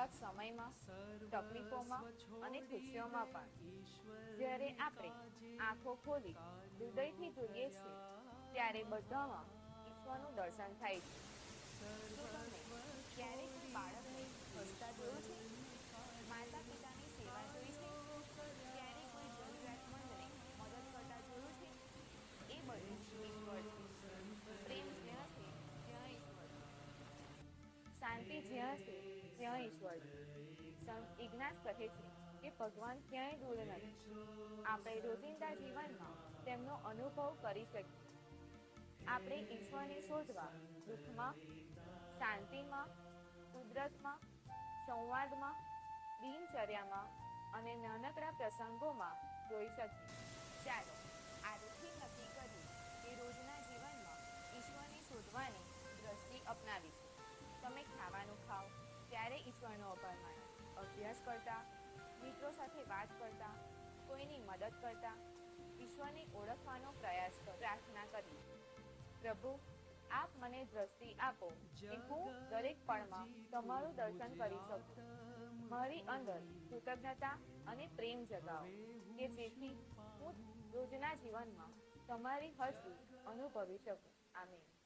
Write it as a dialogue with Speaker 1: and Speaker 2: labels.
Speaker 1: ખરાબ સમયમાં તકલીફોમાં અને ખુશીઓમાં પણ જ્યારે આપણે આંખો ખોલી હૃદયથી જોઈએ છીએ ત્યારે બધામાં ઈશ્વરનું દર્શન થાય છે ક્યારેક ત્યાં ઈશ્વર છે સંત ઇગ્નાસ કહે છે કે ભગવાન ક્યાંય દૂર નથી. આપણે રોજિંદા જીવનમાં તેમનો અનુભવ કરી શકીએ. આપણે ઈશ્વરને શોધવા, દુઃખમાં, શાંતિમાં, કુદરતમાં, સંવાદમાં, દિનચર્યામાં અને નાનકડા પ્રસંગોમાં જોઈ શકીએ. ત્યારે ઈશ્વરનો અભ્યાસ કરતા, મિત્રો સાથે વાત કરતા, કોઈની મદદ કરતા ઈશ્વરને ઓળખવાનો પ્રયાસ પ્રાર્થના કરી. પ્રભુ, આપ મને દ્રષ્ટિ આપો કે હું દરેક પળમાં તમારું દર્શન કરી શકું. મારી અંદર કૃતજ્ઞતા અને પ્રેમ જગાવો, કે જેથી હું રોજના જીવનમાં તમારી હસ્તી અનુભવી શકું. આમીન.